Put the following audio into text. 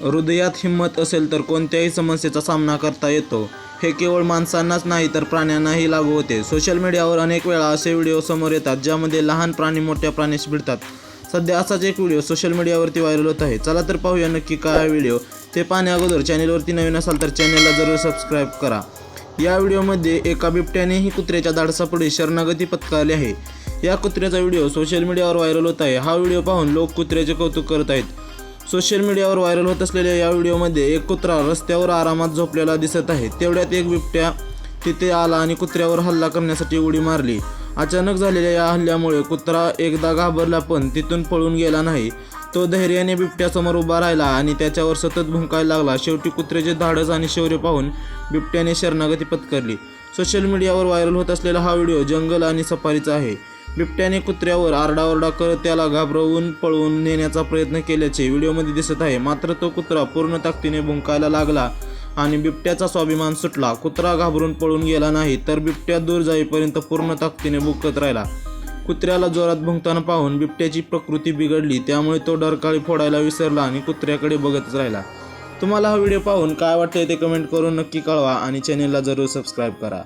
हृदयात हिंमत असेल तर कोणत्याही समस्येचा सामना करता येतो. हे केवळ माणसांनाच नाही तर प्राण्यांनाही लागू होते. सोशल मीडियावर अनेक वेळा असे व्हिडिओ समोर येतात ज्यामध्ये लहान प्राणी मोठ्या प्राणीशी भिडतात. सध्या असाच एक व्हिडिओ सोशल मीडियावरती व्हायरल होत आहे. चला तर पाहूया नक्की काय व्हिडिओ. ते पाहण्या अगोदर चॅनेलवरती नवीन असाल तर चॅनेलला जरूर सबस्क्राईब करा. या व्हिडिओमध्ये एका बिबट्यानेही कुत्र्याच्या धाडसापुढे शरणागती पत्करली आहे. या कुत्र्याचा व्हिडिओ सोशल मीडियावर व्हायरल होत आहे. हा व्हिडिओ पाहून लोक कुत्र्याचे कौतुक करत आहेत. सोशल मीडियावर व्हायरल होत असलेल्या या व्हिडिओमध्ये एक कुत्रा रस्त्यावर आरामात झोपलेला दिसत आहे. तेवढ्यात एक बिबट्या तिथे आला आणि कुत्र्यावर हल्ला करण्यासाठी उडी मारली. अचानक झालेल्या या हल्ल्यामुळे कुत्रा एकदा घाबरला पण तिथून पळून गेला नाही. तो धैर्याने बिबट्यासमोर उभा राहिला आणि त्याच्यावर सतत भुंकायला लागला. शेवटी कुत्र्याचे धाडस आणि शौर्य पाहून बिबट्याने शरणागती पत्करली. सोशल मीडियावर व्हायरल होत असलेला हा व्हिडिओ जंगल आणि सफारीचा आहे. बिबट्याने कुत्र्यावर आरडाओरडा करत त्याला घाबरवून पळवून नेण्याचा प्रयत्न केल्याचे व्हिडिओमध्ये दिसत आहे. मात्र तो कुत्रा पूर्ण ताकदीने भुंकायला लागला आणि बिबट्याचा स्वाभिमान सुटला. कुत्रा घाबरून पळून गेला नाही तर बिबट्या दूर जाईपर्यंत पूर्ण ताकदीने भुंकत राहिला. कुत्र्याला जोरात भुंकताना पाहून बिबट्याची प्रकृती बिघडली. त्यामुळे तो डरकाळी फोडायला विसरला आणि कुत्र्याकडे बघतच राहिला. तुम्हाला हा व्हिडिओ पाहून काय वाटतंय ते कमेंट करून नक्की कळवा आणि चॅनेलला जरूर सबस्क्राईब करा.